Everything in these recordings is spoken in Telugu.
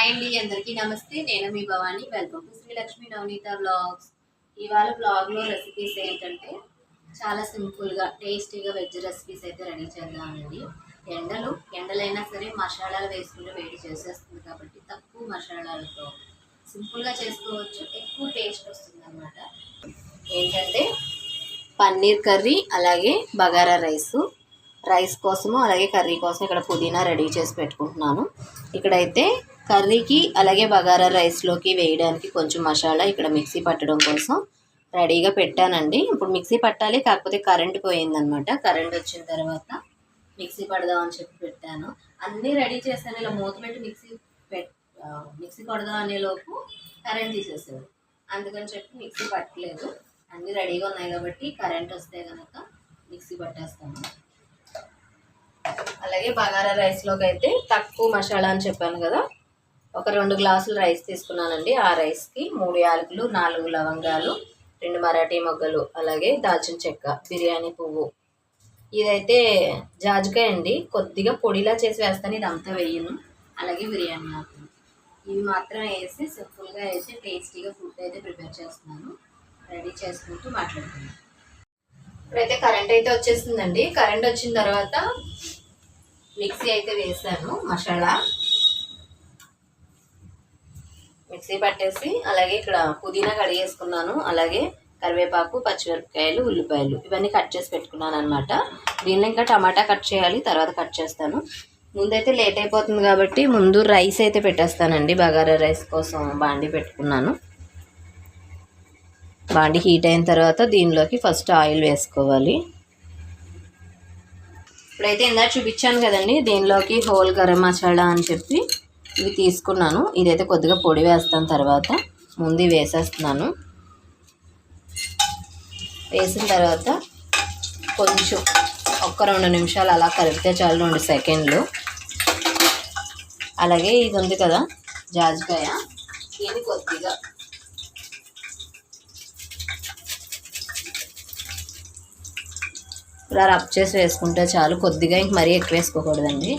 హాయ్ అండి అందరికీ నమస్తే. నేను మీ Bhavani. Welcome to Srilakshmi Navaneetha blogs ఇవాళ బ్లాగ్లో రెసిపీస్ ఏంటంటే చాలా సింపుల్గా టేస్టీగా వెజ్ రెసిపీస్ అయితే రెడీ చేద్దామండి. ఎండలు ఎండలైనా సరే మసాలాలు వేసుకుంటే వేడి చేసేస్తుంది కాబట్టి తక్కువ మసాలాలతో సింపుల్గా చేసుకోవచ్చు. ఎక్కువ టేస్ట్ వస్తుంది అనమాట ఏంటంటే పన్నీర్ కర్రీ అలాగే బగారా రైసు. రైస్ కోసము అలాగే కర్రీ కోసం ఇక్కడ పుదీనా రెడీ చేసి పెట్టుకుంటున్నాను. ఇక్కడైతే కర్రీకి అలాగే బగారా రైస్లోకి వేయడానికి కొంచెం మసాలా ఇక్కడ మిక్సీ పట్టడం కోసం రెడీగా పెట్టానండి. ఇప్పుడు మిక్సీ పట్టాలి కాకపోతే కరెంట్ పోయిందనమాట. కరెంట్ వచ్చిన తర్వాత మిక్సీ పడదాం అని చెప్పి పెట్టాను. అన్నీ రెడీ చేశాను. ఇలా మూత పెట్టి మిక్సీ పెట్ మిక్సీ పడదాం అనే లోపు కరెంట్ తీసేసాడు అందుకని చెప్పి మిక్సీ పట్టలేదు. అన్నీ రెడీగా ఉన్నాయి కాబట్టి కరెంట్ వస్తే కనుక మిక్సీ పట్టేస్తాను. అలాగే బగారా రైస్లోకి అయితే తక్కువ మసాలా అని చెప్పాను కదా ఒక రెండు గ్లాసులు రైస్ తీసుకున్నానండి. ఆ రైస్కి మూడు యాలకులు నాలుగు లవంగాలు రెండు మరాఠీ మొగ్గలు అలాగే దాల్చిన చెక్క బిర్యానీ పువ్వు. ఇదైతే జాజికాయ అండి. కొద్దిగా పొడిలా చేసి వేస్తాను. ఇది అంతా వేయను. అలాగే బిర్యానీ ఆకు ఇవి మాత్రం వేసి సింపుల్గా వేసి టేస్టీగా ఫుడ్ అయితే ప్రిపేర్ చేస్తున్నాను. రెడీ చేసుకుంటూ మాట్లాడుతున్నాను ఇప్పుడైతే కరెంట్ అయితే వచ్చేసిందండి కరెంట్ వచ్చిన తర్వాత మిక్సీ అయితే వేసాను. మసాలా. మిక్సీ పట్టేసి అలాగే ఇక్కడ పుదీనా కడిగేసుకున్నాను అలాగే కరివేపాకు పచ్చిమిరపకాయలు ఉల్లిపాయలు ఇవన్నీ కట్ చేసి పెట్టుకున్నాను అనమాట దీనిలో ఇంకా టమాటా కట్ చేయాలి తర్వాత కట్ చేస్తాను. ముందైతే లేట్ అయిపోతుంది కాబట్టి ముందు రైస్ అయితే పెట్టేస్తానండి. బగారా రైస్ కోసం బాండి పెట్టుకున్నాను. బాండి హీట్ అయిన తర్వాత దీనిలోకి ఫస్ట్ ఆయిల్ వేసుకోవాలి. ఇప్పుడైతే ఇందాక చూపించాను కదండి దీనిలోకి హోల్ గరం మసాలా అని చెప్పి ఇవి తీసుకున్నాను. ఇదైతే కొద్దిగా పొడి వేస్తాను తర్వాత. ముందు వేసేస్తున్నాను. వేసిన తర్వాత కొంచెం ఒక్క రెండు నిమిషాలు అలా కలిపితే చాలు రెండు సెకండ్లు. అలాగే ఇది ఉంది కదా జాజికాయ. ఇది కొద్దిగా ఇలా రబ్ చేసి వేసుకుంటే చాలు. కొద్దిగా ఇంక మరీ ఎక్కువ వేసుకోకూడదండి.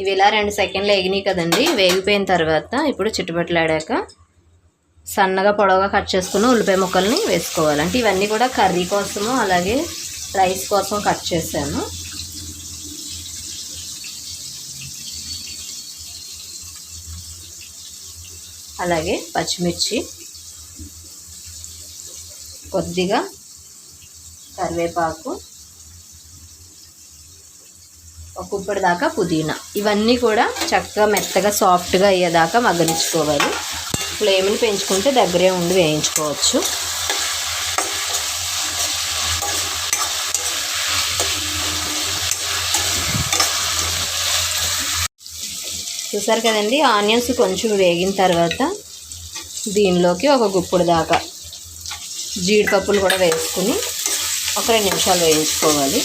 ఇవి ఇలా రెండు సెకండ్లు ఎగినాయి కదండి. వేగిపోయిన తర్వాత ఇప్పుడు చుట్టుపట్లాడాక సన్నగా పొడవుగా కట్ చేసుకుని ఉల్లిపాయ ముక్కల్ని వేసుకోవాలి. అంటే ఇవన్నీ కూడా కర్రీ కోసము అలాగే రైస్ కోసం కట్ చేశాను. అలాగే పచ్చిమిర్చి కొద్దిగా కరివేపాకు కుప్పటి దాకా పుదీనా. ఇవన్నీ కూడా చక్కగా మెత్తగా సాఫ్ట్గా అయ్యేదాకా మగ్గనించుకోవాలి ఫ్లేమ్ని పెంచుకుంటే దగ్గరే ఉండి వేయించుకోవచ్చు. చూసారు కదండి ఆనియన్స్ కొంచెం వేగిన తర్వాత దీనిలోకి ఒక గుప్పుడు దాకా జీడిపప్పులు కూడా వేసుకుని ఒక రెండు నిమిషాలు వేయించుకోవాలి.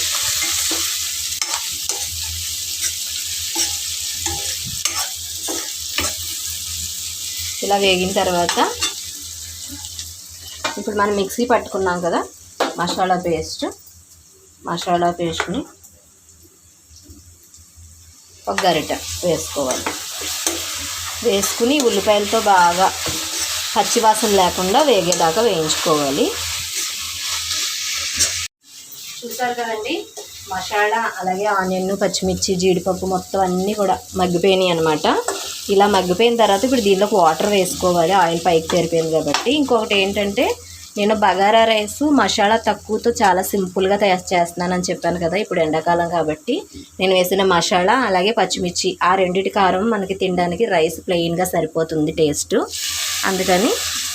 ఇలా వేగిన తర్వాత ఇప్పుడు మనం మిక్సీ పట్టుకున్నాం కదా మసాలా పేస్ట్ మసాలా పేస్ట్ని ఒక గరిట వేసుకోవాలి. వేసుకుని ఉల్లిపాయలతో బాగా పచ్చివాసన లేకుండా వేగేదాకా వేయించుకోవాలి. చూసారు కదండి మసాలా అలాగే ఆనియన్ పచ్చిమిర్చి జీడిపప్పు మొత్తం అన్నీ కూడా మగ్గిపోయినాయి అనమాట ఇలా మగ్గిపోయిన తర్వాత ఇప్పుడు దీనిలోకి వాటర్ వేసుకోవాలి ఆయిల్ పైకి చేరిపోయింది కాబట్టి. ఇంకొకటి ఏంటంటే నేను బగారా రైస్ మసాలా తక్కువతో చాలా సింపుల్గా తయారు చేస్తున్నానని చెప్పాను కదా ఇప్పుడు ఎండాకాలం కాబట్టి. నేను వేసిన మసాలా అలాగే పచ్చిమిర్చి ఆ రెండిటి కారం మనకి తినడానికి రైస్ ప్లెయిన్గా సరిపోతుంది టేస్ట్. అందుకని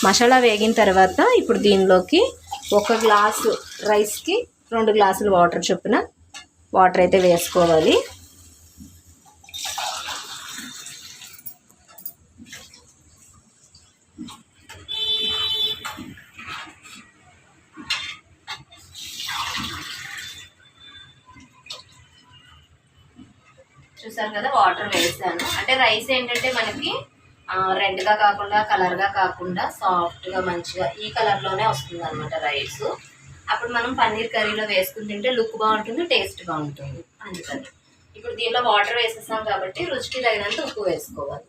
మసాలా వేగిన తర్వాత ఇప్పుడు దీనిలోకి ఒక గ్లాసు రైస్కి రెండు గ్లాసులు వాటర్ చొప్పున వాటర్ అయితే వేసుకోవాలి. చూసారు కదా వాటర్ వేసాను. అంటే రైస్ ఏంటంటే మనకి రెడ్గా కాకుండా కలర్గా కాకుండా సాఫ్ట్గా మంచిగా ఈ కలర్లోనే వస్తుంది అనమాట రైస్. అప్పుడు మనం పన్నీర్ కర్రీలో వేసుకుని తింటే లుక్ బాగుంటుంది టేస్ట్ బాగుంటుంది. అందుకని. ఇప్పుడు దీనిలో వాటర్ వేసేసాం కాబట్టి రుచికి తగినంత ఉప్పు వేసుకోవాలి.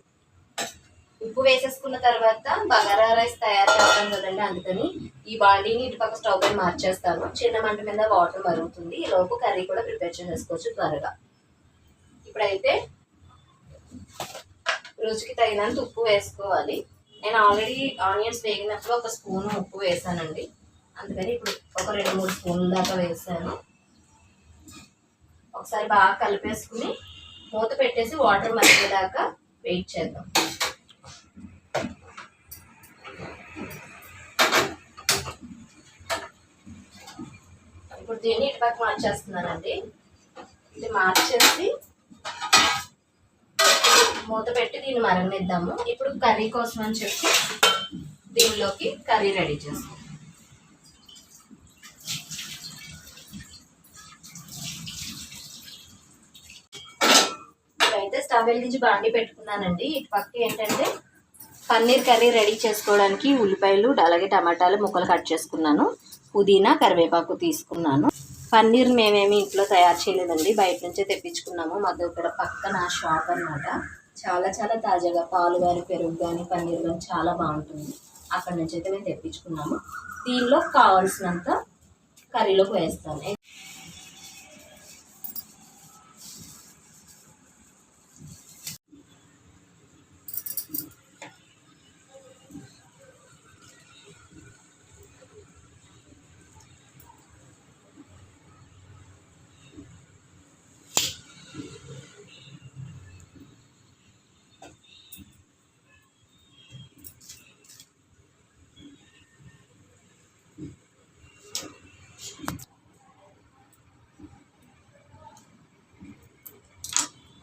ఉప్పు వేసేసుకున్న తర్వాత బగారా రైస్ తయారు చేస్తాం కదండి అందుకని ఈ బాండీని ఇటు పక్క స్టవ్ పై మార్చేస్తాను. చిన్న మంట మీద వాటర్ మరుగుతుంది. ఈ లోపు కర్రీ కూడా ప్రిపేర్ చేసేసుకోవచ్చు త్వరగా. ఇప్పుడైతే రుచికి తగినంత ఉప్పు వేసుకోవాలి. నేను ఆల్రెడీ ఆనియన్స్ వేగినప్పుడు ఒక స్పూన్ ఉప్పు వేసానండి. అందుకని ఇప్పుడు ఒక రెండు మూడు స్పూన్ల దాకా వేసాను. ఒకసారి బాగా కలిపేసుకుని మూత పెట్టేసి వాటర్ మరిగేదాకా వెయిట్ చేద్దాం. ఇప్పుడు దీన్ని ఇటు పక్క మార్చేస్తున్నానండి. ఇది మార్చేసి మూత పెట్టి దీన్ని మరగనిద్దాము. ఇప్పుడు కర్రీ కోసం అని చెప్పి దీనిలోకి కర్రీ రెడీ చేస్తాం. అయితే స్టవ్ వెలిగించి బాండి పెట్టుకున్నానండి. ఇటు పక్క ఏంటంటే పన్నీర్ కర్రీ రెడీ చేసుకోవడానికి ఉల్లిపాయలు అలాగే టమాటాలు ముక్కలు కట్ చేసుకున్నాను. పుదీనా కరివేపాకు తీసుకున్నాను. పన్నీర్ మేమేమి ఇంట్లో తయారు చేయలేదండి. బయట నుంచే తెప్పించుకున్నాము. మాకు ఇక్కడ పక్కన షాప్ అన్నమాట. చాలా చాలా తాజాగా పాలు కానీ పెరుగు కానీ పన్నీర్ కానీ చాలా బాగుంటుంది. అక్కడ నుంచి అయితే మేము తెప్పించుకున్నాము. దీనిలో కావాల్సినంత కర్రీలోకి వేస్తాను.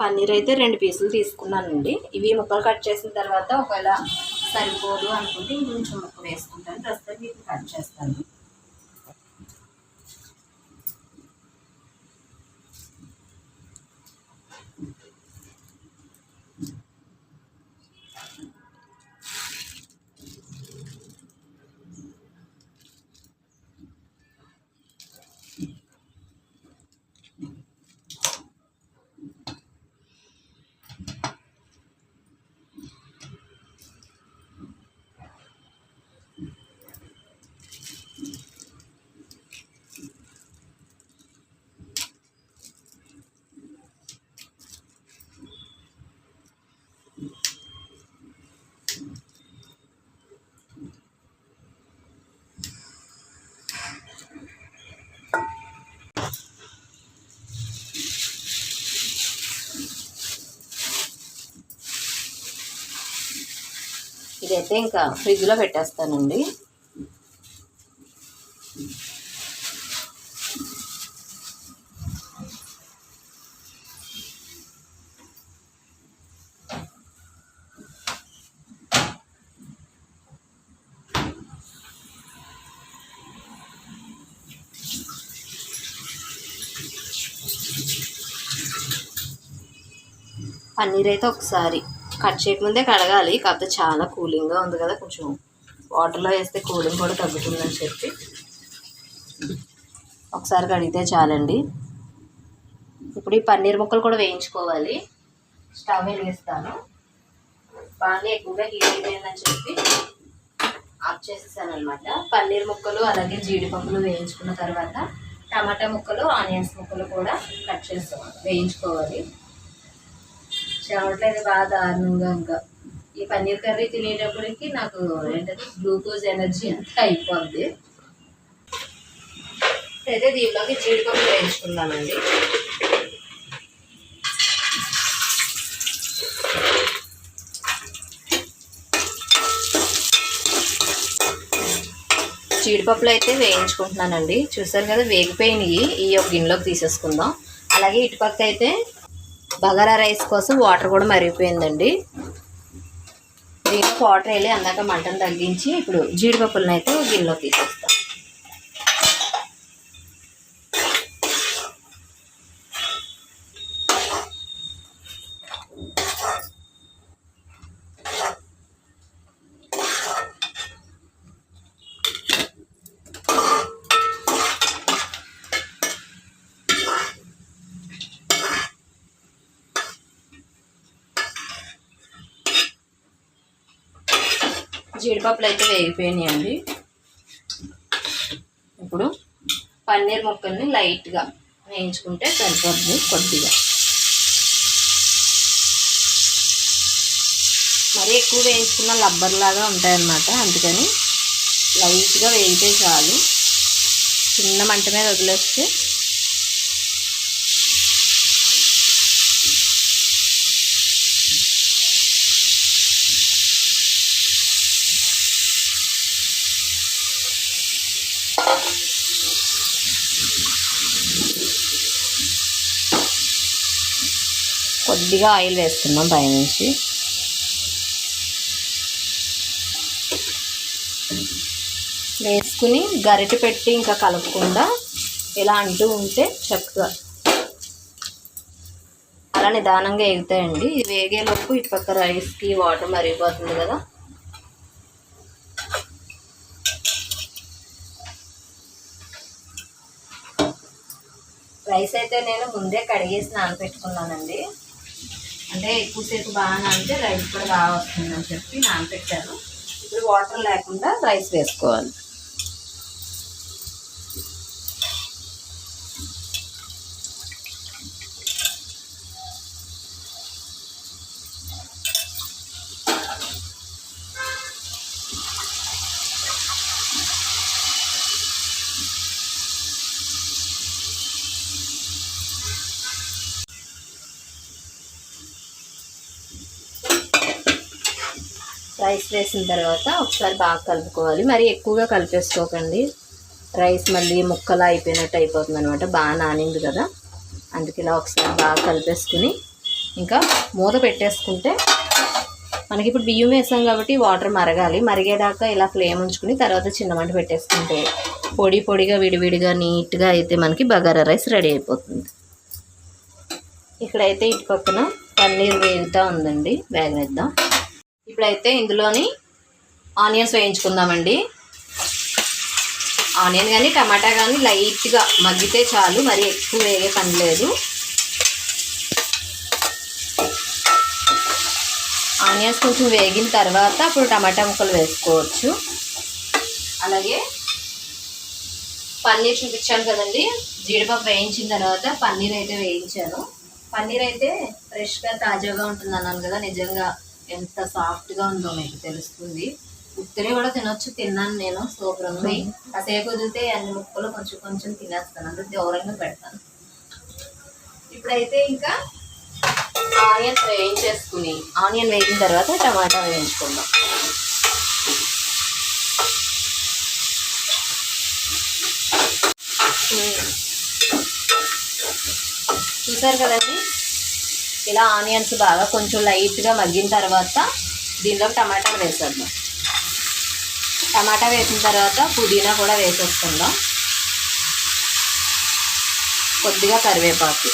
పన్నీర్ అయితే రెండు పీసులు తీసుకున్నానండి. ఇవి ముక్కలు కట్ చేసిన తర్వాత ఒకవేళ సరిపోదు అనుకుంటే ఇంకొంచెం ముక్క వేసుకుంటాను. ప్రస్తుతం మీకు కట్ చేస్తాను. అయితే ఇంకా ఫ్రిడ్జ్లో పెట్టేస్తానండి. పన్నీర్ అయితే ఒకసారి. కట్ చేయకముందే కడగాలి. కాకపోతే చాలా కూలింగ్గా ఉంది కదా కొంచెం వాటర్లో వేస్తే కూలింగ్ కూడా తగ్గుతుందని చెప్పి. ఒకసారి కడిగితే చాలండి. ఇప్పుడు ఈ పన్నీర్ ముక్కలు కూడా వేయించుకోవాలి. స్టవ్ వేస్తాను. బాగా ఎక్కువగా హీట్ అయిపోయిందని చెప్పి ఆఫ్ చేసేసాను అనమాట పన్నీర్ ముక్కలు అలాగే జీడిపప్పులు వేయించుకున్న తర్వాత టమాటా ముక్కలు ఆనియన్స్ ముక్కలు కూడా కట్ చేస్తాం వేయించుకోవాలి. చెమట్లేదు బాగా దారుణంగా ఇంకా. ఈ పన్నీర్ కర్రీ తినేటప్పటికి నాకు ఏంటంటే గ్లూకోజ్ ఎనర్జీ అంతా అయిపోద్ది. అయితే దీనిలోకి జీడిపప్పు వేయించుకున్నానండి జీడిపప్పులు అయితే వేయించుకుంటున్నానండి. చూసారు కదా వేగిపోయినవి ఈ ఒక గిన్నెలోకి తీసేసుకుందాం. అలాగే ఇటుపక్క అయితే బగారా రైస్ కోసం వాటర్ కూడా మరిగిపోయిందండి. దీనికి వాటర్ వెళ్ళి అందాక మంటను తగ్గించి ఇప్పుడు జీడిపప్పులను అయితే గిన్నెలో తీసేస్తాం. జీడిపప్పులు అయితే వేగిపోయినాయండి. ఇప్పుడు పన్నీర్ ముక్కల్ని లైట్గా వేయించుకుంటే సరిపోతుంది కొద్దిగా. మరీ ఎక్కువ వేయించుకున్న లబ్బర్లాగా ఉంటాయన్నమాట అందుకని లైట్గా వేయితే చాలు. చిన్న మంట మీద వదిలేస్తే కొద్దిగా ఆయిల్ వేస్తున్నాం పైనుంచి. వేసుకుని గరిటె పెట్టి ఇంకా కలపకుండా ఇలా అంటూ ఉంటే చక్కగా. అలా నిదానంగా ఎగుతాయండి. ఇది వేగేలోపు ఇటు పక్క రైస్కి వాటర్ మరిగిపోతుంది కదా. రైస్ అయితే నేను ముందే కడిగేసి నానపెట్టుకున్నానండి అంటే ఎక్కువసేపు బాగా నానితే రైస్ కూడా బాగా వస్తుందని చెప్పి నానపెట్టాను. ఇప్పుడు వాటర్ లేకుండా రైస్ వేసుకోవాలి. రైస్ వేసిన తర్వాత ఒకసారి బాగా కలుపుకోవాలి. మరి ఎక్కువగా కలిపేసుకోకండి. రైస్ మళ్ళీ ముక్కలు అయిపోయినట్టు అయిపోతుంది అనమాట బాగా నానింది కదా. అందుకే ఇలా ఒకసారి బాగా కలిపేసుకుని ఇంకా మూత పెట్టేసుకుంటే మనకి ఇప్పుడు బియ్యం వేసాం కాబట్టి వాటర్ మరగాలి. మరిగేదాకా ఇలా ఫ్లేమ్ ఉంచుకుని తర్వాత చిన్న మంట పెట్టేసుకుంటే పొడి పొడిగా విడివిడిగా నీట్గా అయితే మనకి బగారా రైస్ రెడీ అయిపోతుంది. ఇక్కడైతే ఇటు పక్కన పన్నీర్ వేగుతూ ఉందండి. వేగనిద్దాం. ఇప్పుడైతే ఇందులోని ఆనియన్స్ వేయించుకుందామండి. ఆనియన్ కానీ టమాటా కానీ లైట్గా మగ్గితే చాలు మరి ఎక్కువ వేగే పని లేదు. ఆనియన్స్ కొంచెం వేగిన తర్వాత అప్పుడు టమాటా ముక్కలు వేసుకోవచ్చు. అలాగే పన్నీర్ చూపించాను కదండి జీడిపప్పు వేయించిన తర్వాత పన్నీర్ అయితే వేయించాను. పన్నీర్ అయితే ఫ్రెష్గా తాజాగా ఉంటుంది అన్నాను కదా నిజంగా ఎంత సాఫ్ట్గా ఉందో మీకు తెలుస్తుంది. ఉత్తరే కూడా తినొచ్చు తిన్నాను నేను శుభ్రంగా. కాసేపు వదిలితే అన్ని ముక్కలు కొంచెం కొంచెం తినేస్తాను అంటే దూరంగా పెడతాను. ఇప్పుడైతే ఇంకా ఆనియన్స్ వేయించేసుకుని ఆనియన్ వేగిన తర్వాత టమాటా వేయించుకుందాం. చూసారు కదండి? ఇలా ఆనియన్స్ బాగా కొంచెం లైట్గా మగ్గిన తర్వాత దీనిలో టమాటాలు వేసేద్దాం. టమాటా వేసిన తర్వాత పుదీనా కూడా వేసేసుకుందాం. కొద్దిగా కరివేపాకు.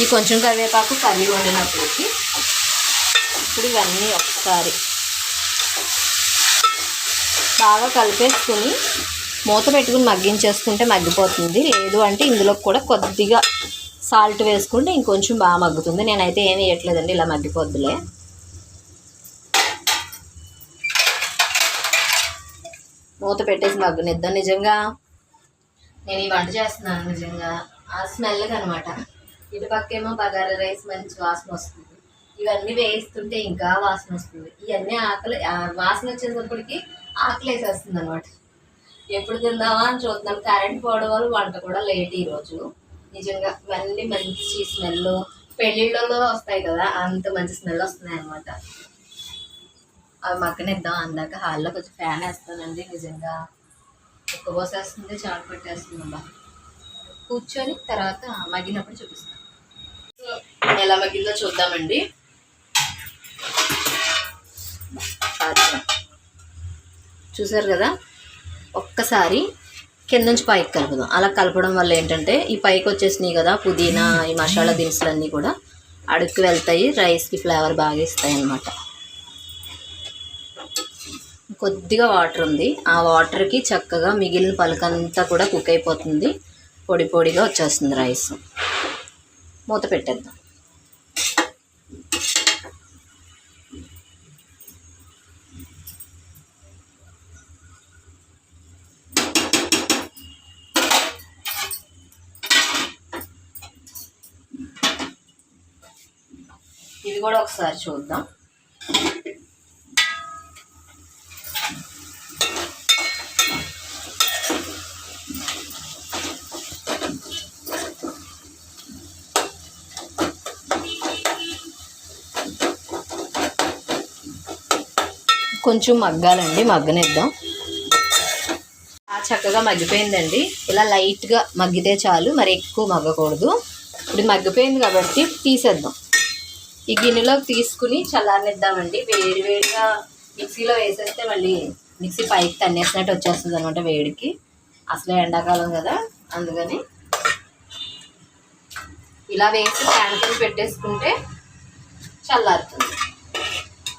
ఈ కొంచెం కరివేపాకు కర్రీ వండినప్పటికి ఇప్పుడు ఇవన్నీ ఒకసారి బాగా కలిపేసుకుని మూత పెట్టుకుని మగ్గించేసుకుంటే మగ్గిపోతుంది. లేదు అంటే ఇందులో కూడా కొద్దిగా సాల్ట్ వేసుకుంటే ఇంకొంచెం బాగా మగ్గుతుంది. నేనైతే ఏం వేయట్లేదండి ఇలా మగ్గిపోద్దులే. మూత పెట్టేసి మగ్గనిద్దాం నిజంగా. నేను ఈ వంట చేస్తున్నాను నిజంగా. ఆ స్మెల్కి అనమాట ఇటు పక్కేమో బగారా రైస్ మంచి వాసన వస్తుంది. ఇవన్నీ వేయిస్తుంటే ఇంకా వాసన వస్తుంది. ఇవన్నీ ఆకలి వాసన వచ్చేటప్పటికి ఆకలి వేసేస్తుంది అనమాట ఎప్పుడు తిందామా అని చూస్తున్నాను. కరెంట్ పోవడం వల్ల వంట కూడా లేట్ ఈరోజు. నిజంగా మళ్ళీ మంచి స్మెల్ పెళ్ళిళ్ళలో వస్తాయి కదా అంత మంచి స్మెల్ వస్తున్నాయి అనమాట అవి మక్కనిద్దాం అందాక హాల్లో కొంచెం ఫ్యాన్ వేస్తానండి నిజంగా. ఒక్క పోసేస్తుంది చాటు పెట్టేస్తుంది అబ్బా. కూర్చొని తర్వాత మగ్గినప్పుడు చూపిస్తాను. ఎలా మగ్గిందో చూద్దామండి. చూసారు కదా? ఒక్కసారి కింద నుంచి పైకి కలుపుదాం. అలా కలపడం వల్ల ఏంటంటే ఈ పైకి వచ్చేసినాయి కదా పుదీనా ఈ మసాలా దినుసులన్నీ కూడా అడుక్కి వెళ్తాయి రైస్కి ఫ్లేవర్ బాగా ఇస్తాయి అన్నమాట. కొద్దిగా వాటర్ ఉంది. ఆ వాటర్కి చక్కగా మిగిలిన పలకంతా కూడా కుక్ అయిపోతుంది. పొడి పొడిగా వచ్చేస్తుంది రైస్. మూత పెట్టేద్దాం. కూడా ఒకసారి చూద్దాం. కొంచెం మగ్గాలండి మగ్గనిద్దాం. చక్కగా మగ్గిపోయిందండి. ఇలా లైట్గా మగ్గితే చాలు మరి ఎక్కువ మగ్గకూడదు. ఇప్పుడు మగ్గిపోయింది కాబట్టి తీసేద్దాం. ఈ గిన్నెలోకి తీసుకుని చల్లారనిద్దామండి. వేడి వేడిగా మిక్సీలో వేసేస్తే మళ్ళీ మిక్సీ పైకి తన్నేసినట్టు వచ్చేస్తుంది అనమాట వేడికి. అసలే ఎండాకాలం కదా అందుకని ఇలా వేసి ప్యాన్ కింద పెట్టేసుకుంటే చల్లారుతుంది.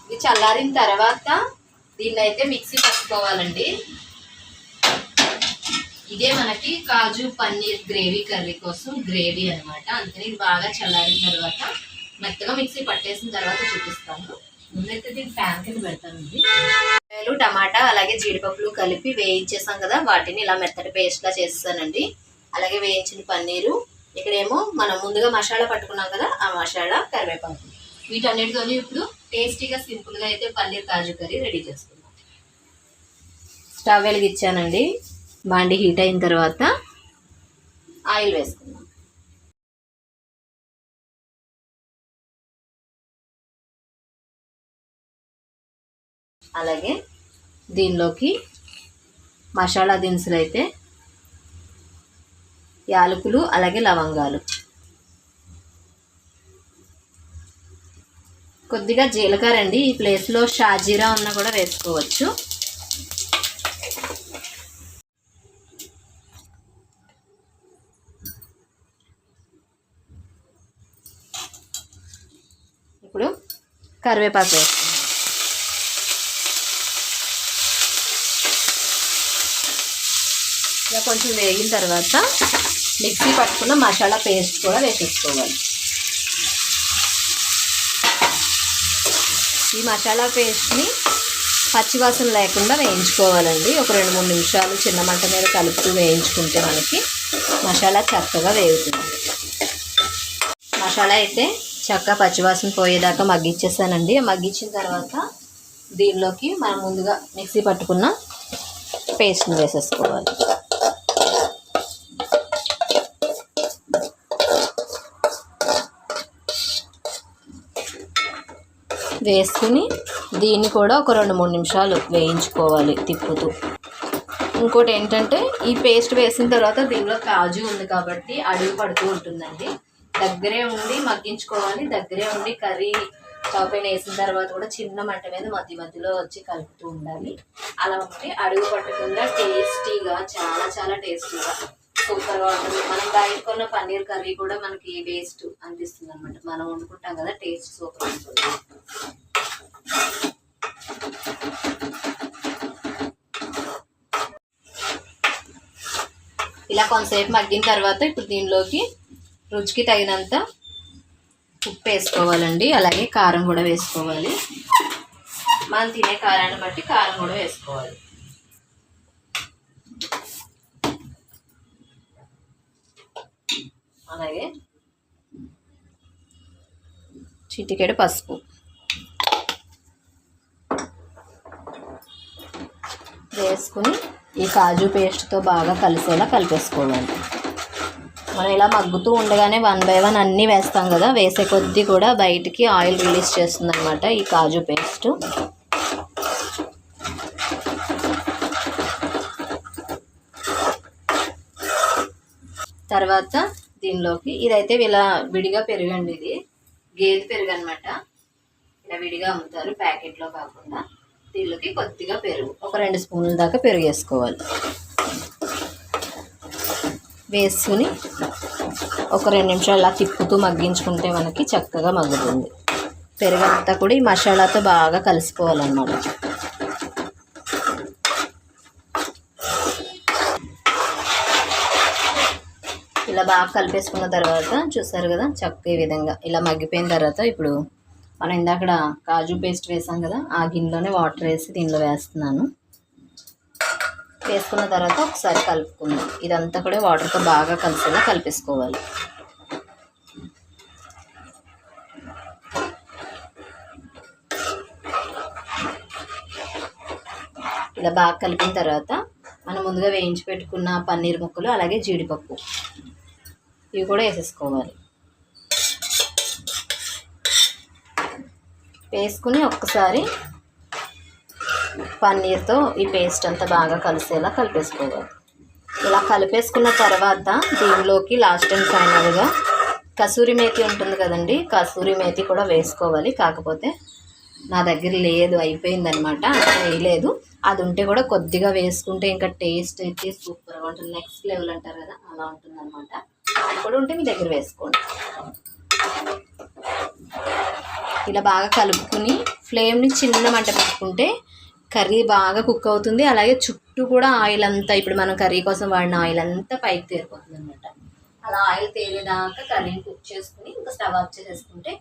ఇది చల్లారిన తర్వాత దీన్ని అయితే మిక్సీ పట్టుకోవాలండి. ఇదే మనకి కాజు పన్నీర్ గ్రేవీ కర్రీ కోసం గ్రేవీ అనమాట అందుకని ఇది బాగా చల్లారిన తర్వాత మెత్తగా మిక్సీ పట్టేసిన తర్వాత చూపిస్తాను. ముందైతే దీన్ని ఫ్యాన్ కింద పెడతానండి ఉల్లిపాయలు టమాటా అలాగే జీడిపప్పులు కలిపి వేయించేసాం కదా వాటిని ఇలా మెత్తటి పేస్ట్లా చేస్తానండి. అలాగే వేయించిన పన్నీరు ఇక్కడేమో మనం ముందుగా మసాలా పట్టుకున్నాం కదా ఆ మసాలా కరివేపాకు. వీటన్నిటితోని ఇప్పుడు టేస్టీగా సింపుల్గా అయితే పన్నీర్ కాజు కర్రీ రెడీ చేసుకుందాం. స్టవ్ వెలిగించానండి. బాండి హీట్ అయిన తర్వాత ఆయిల్ వేసుకుందాం. అలాగే దీనిలోకి మసాలా దినుసులు అయితే యాలకులు అలాగే లవంగాలు. కొద్దిగా జీలకర్ర అండి. ఈ ప్లేస్లో షాజీరా ఉన్నా కూడా వేసుకోవచ్చు. ఇప్పుడు కరివేపాకు వేస్తాం కొంచెం వేగిన తర్వాత మిక్సీ పట్టుకున్న మసాలా పేస్ట్ కూడా వేసేసుకోవాలి. ఈ మసాలా పేస్ట్ని పచ్చివాసన లేకుండా వేయించుకోవాలండి. ఒక రెండు మూడు నిమిషాలు చిన్న మంట మీద కలుపుతూ వేయించుకుంటే మనకి మసాలా చక్కగా వేగుతుంది. మసాలా అయితే చక్కగా పచ్చివాసన పోయేదాకా మగ్గించేసానండి మగ్గించిన తర్వాత దీనిలోకి మనం ముందుగా మిక్సీ పట్టుకున్న పేస్ట్ని వేసేసుకోవాలి. వేసుకుని దీన్ని కూడా ఒక రెండు మూడు నిమిషాలు వేయించుకోవాలి తిప్పుతూ. ఇంకోటి ఏంటంటే ఈ పేస్ట్ వేసిన తర్వాత దీనిలో కాజు ఉంది కాబట్టి అడుగు పడుతూ ఉంటుందండి. దగ్గరే ఉండి మగ్గించుకోవాలి. దగ్గరే ఉండి కర్రీ చాపైన వేసిన తర్వాత కూడా చిన్న మంట మీద మధ్య మధ్యలో వచ్చి కలుపుతూ ఉండాలి. అలా ఉంటే అడుగు పట్టకుండా టేస్టీగా చాలా చాలా టేస్టీగా సూపర్గా ఉంటుంది. మనం బయట పన్నీర్ కర్రీ కూడా మనకి వేస్ట్ అనిపిస్తుంది అనమాట మనం వండుకుంటాం కదా టేస్ట్ సూపర్ ఉంటుంది. ఇలా కొంతసేపు మగ్గిన తర్వాత ఇప్పుడు దీనిలోకి రుచికి తగినంత ఉప్పు వేసుకోవాలండి. అలాగే కారం కూడా వేసుకోవాలి. మనం తినే కారాన్ని బట్టి కారం కూడా వేసుకోవాలి. అలాగే చిటికెడు పసుపు. వేసుకుని ఈ కాజు పేస్ట్తో బాగా కలిసేలా కలిపేసుకోవాలి. మనం ఇలా మగ్గుతూ ఉండగానే వన్ బై వన్ అన్నీ వేస్తాం కదా వేసే కొద్దీ కూడా బయటికి ఆయిల్ రిలీజ్ చేస్తుంది అనమాట ఈ కాజు పేస్ట్. తర్వాత దీనిలోకి ఇదైతే ఇలా విడిగా పెరుగండి ఇది. గేదె పెరుగు అనమాట ఇలా విడిగా అమ్ముతారు ప్యాకెట్లో కాకుండా. దీనిలోకి కొద్దిగా పెరుగు. ఒక రెండు స్పూన్ల దాకా పెరుగు వేసుకోవాలి. వేసుకుని ఒక రెండు నిమిషాలు అలా తిప్పుతూ మగ్గించుకుంటే మనకి చక్కగా మగ్గుతుంది. పెరుగు అంతా కూడా ఈ మసాలాతో బాగా కలిసిపోవాలన్నమాట. ఇలా బాగా కలిపేసుకున్న తర్వాత చూసారు కదా చక్క ఈ విధంగా ఇలా మగ్గిపోయిన తర్వాత ఇప్పుడు మనం ఇందాక కాజు పేస్ట్ వేసాం కదా ఆ గిన్నెలోనే వాటర్ వేసి దీనిలో వేస్తున్నాను. వేసుకున్న తర్వాత ఒకసారి కలుపుకుందాం. ఇదంతా కూడా వాటర్తో బాగా కలిసేలా కలిపేసుకోవాలి. ఇలా బాగా కలిపిన తర్వాత మనం ముందుగా వేయించి పెట్టుకున్న పన్నీర్ ముక్కలు అలాగే జీడిపప్పు ఇవి కూడా వేసేసుకోవాలి. వేసుకుని ఒక్కసారి పన్నీర్తో ఈ పేస్ట్ అంతా బాగా కలిసేలా కలిపేసుకోవాలి. ఇలా కలిపేసుకున్న తర్వాత దీనిలోకి లాస్ట్ అండ్ ఫైనల్గా కసూరి మేతి ఉంటుంది కదండి కసూరి మేతి కూడా వేసుకోవాలి. కాకపోతే నా దగ్గర లేదు అయిపోయిందనమాట వేయలేదు. అది ఉంటే కూడా కొద్దిగా వేసుకుంటే ఇంకా టేస్ట్ అయితే సూపర్గా ఉంటుంది. నెక్స్ట్ లెవెల్ అంటారు కదా అలా ఉంటుంది అనమాట అది కూడా ఉంటే మీ దగ్గర వేసుకోండి. ఇలా బాగా కలుపుకుని ఫ్లేమ్ని చిన్న మంట పెట్టుకుంటే కర్రీ బాగా కుక్ అవుతుంది. అలాగే చుట్టూ కూడా ఆయిల్ అంతా ఇప్పుడు మనం కర్రీ కోసం వాడిన ఆయిల్ అంతా పైకి తేరిపోతుంది అనమాట అలా ఆయిల్ తేలేదాకా కర్రీని కుక్ చేసుకుని ఇంకా స్టవ్ ఆఫ్ చేసేసుకుంటే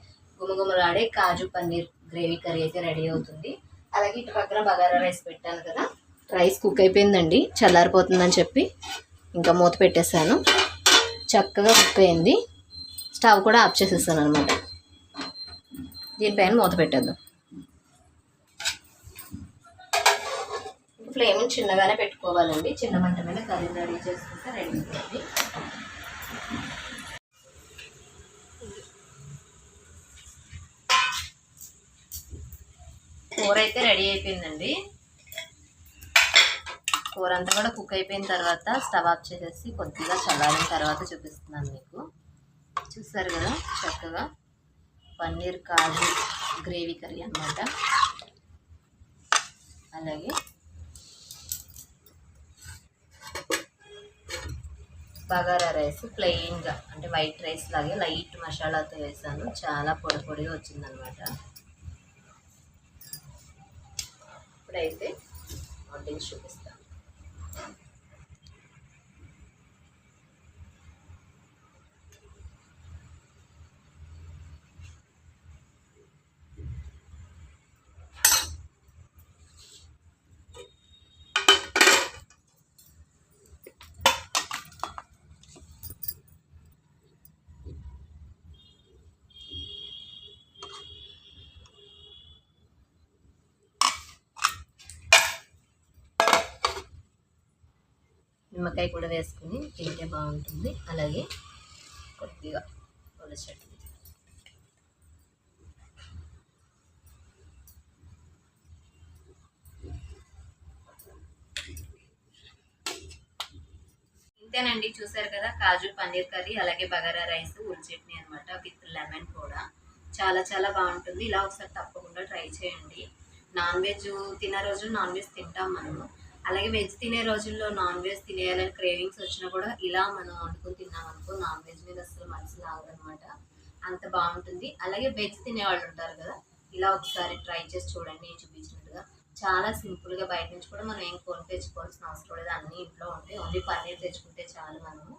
గుమగుమలాడే కాజు పన్నీర్ గ్రేవీ కర్రీ అయితే రెడీ అవుతుంది. అలాగే ఇటు పక్కన బగారా రైస్ పెట్టాను కదా. రైస్ కుక్ అయిపోయిందండి. చల్లారిపోతుందని చెప్పి ఇంకా మూత పెట్టేశాను. చక్కగా కుక్ అయింది. స్టవ్ కూడా ఆఫ్ చేసేస్తాను అనమాట దీనిపైన మూత పెట్టేద్దాం. ఫ్లేమ్ చిన్నగానే పెట్టుకోవాలండి. చిన్న మంట మీద కర్రీ రెడీ చేసుకుంటే రెడీ అవుతుంది. కూర అయితే రెడీ అయిపోయిందండి. కూర అంతా కూడా కుక్ అయిపోయిన తర్వాత స్టవ్ ఆఫ్ చేసేసి కొద్దిగా చల్లారిన తర్వాత చూపిస్తున్నాను మీకు. చూసారు కదా చక్కగా పన్నీర్ కాజు గ్రేవీ కర్రీ అనమాట అలాగే బగారా రైస్ ప్లెయిన్గా అంటే వైట్ రైస్ లాగే లైట్ మసాలాతో వేసాను. చాలా పొడి పొడిగా వచ్చిందనమాట ఇప్పుడైతే వడ్డించి చూపిస్తాను. నిమ్మకాయ కూడా వేసుకుని తింటే బాగుంటుంది. అలాగే కొద్దిగా కొద్ది చట్నీ. ఇంతేనండి చూసారు కదా కాజు పన్నీర్ కర్రీ అలాగే బగారా రైస్ ఉరి చట్నీ అనమాట విత్ లెమన్ కూడా. చాలా చాలా బాగుంటుంది. ఇలా ఒకసారి తప్పకుండా ట్రై చేయండి. నాన్ వెజ్ తినే రోజు నాన్ వెజ్ తింటాం మనము. అలాగే వెజ్ తినే రోజుల్లో నాన్ వెజ్ తినేయాలని క్రేవింగ్స్ వచ్చినా కూడా ఇలా మనం వండుకొని తిన్నాం అనుకో నాన్ వెజ్ మీద అసలు మనసు లాగదనమాట. అంత బాగుంటుంది. అలాగే వెజ్ తినేవాళ్ళు ఉంటారు కదా ఇలా ఒకసారి ట్రై చేసి చూడండి నేను చూపించినట్టుగా. చాలా సింపుల్గా బయట నుంచి కూడా మనం ఏం కొని తెచ్చుకోవాల్సిన అవసరం లేదు. అన్నీ ఇంట్లో ఉంటాయి. ఓన్లీ పన్నీర్ తెచ్చుకుంటే చాలు మనము.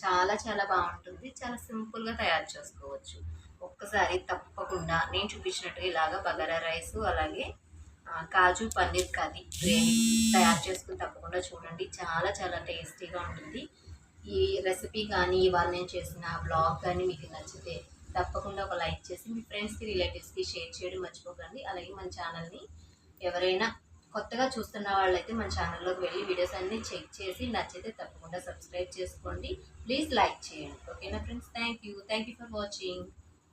చాలా చాలా బాగుంటుంది. చాలా సింపుల్గా తయారు చేసుకోవచ్చు. ఒక్కసారి తప్పకుండా నేను చూపించినట్టుగా ఇలాగా బగారా రైస్ అలాగే కాజు పన్నీర్ కర్రీ గ్రేవీ తయారు చేసుకుని తప్పకుండా చూడండి. చాలా చాలా టేస్టీగా ఉంటుంది. ఈ రెసిపీ కానీ ఇవాళ నేను చేసిన బ్లాగ్ కానీ మీకు నచ్చితే తప్పకుండా ఒక లైక్ చేసి మీ ఫ్రెండ్స్కి రిలేటివ్స్కి షేర్ చేయడం మర్చిపోకండి. అలాగే మన ఛానల్ని ఎవరైనా కొత్తగా చూస్తున్న వాళ్ళైతే మన ఛానల్లోకి వెళ్ళి వీడియోస్ అన్నీ చెక్ చేసి నచ్చితే తప్పకుండా సబ్స్క్రైబ్ చేసుకోండి. ప్లీజ్ లైక్ చేయండి. ఓకేనా friends? Thank you. Thank you for watching.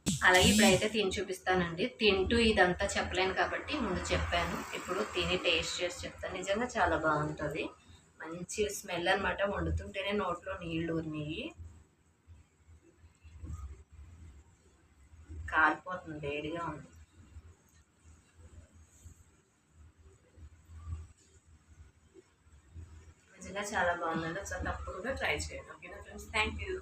అలాగే ఇప్పుడైతే తిని చూపిస్తానండి. తింటూ ఇదంతా చెప్పలేను కాబట్టి ముందు చెప్పాను. ఇప్పుడు తిని టేస్ట్ చేసి చెప్తాను. నిజంగా చాలా బాగుంటుంది. మంచి స్మెల్ అనమాట వండుతుంటేనే నోట్లో నీళ్ళు ఉన్నాయి కాలిపోతుంది వేడిగా ఉంది. నిజంగా చాలా బాగుందండి. ఒకసారి తప్పకుండా ట్రై చేయండి. ఓకేనా ఫ్రెండ్స్? Thank you.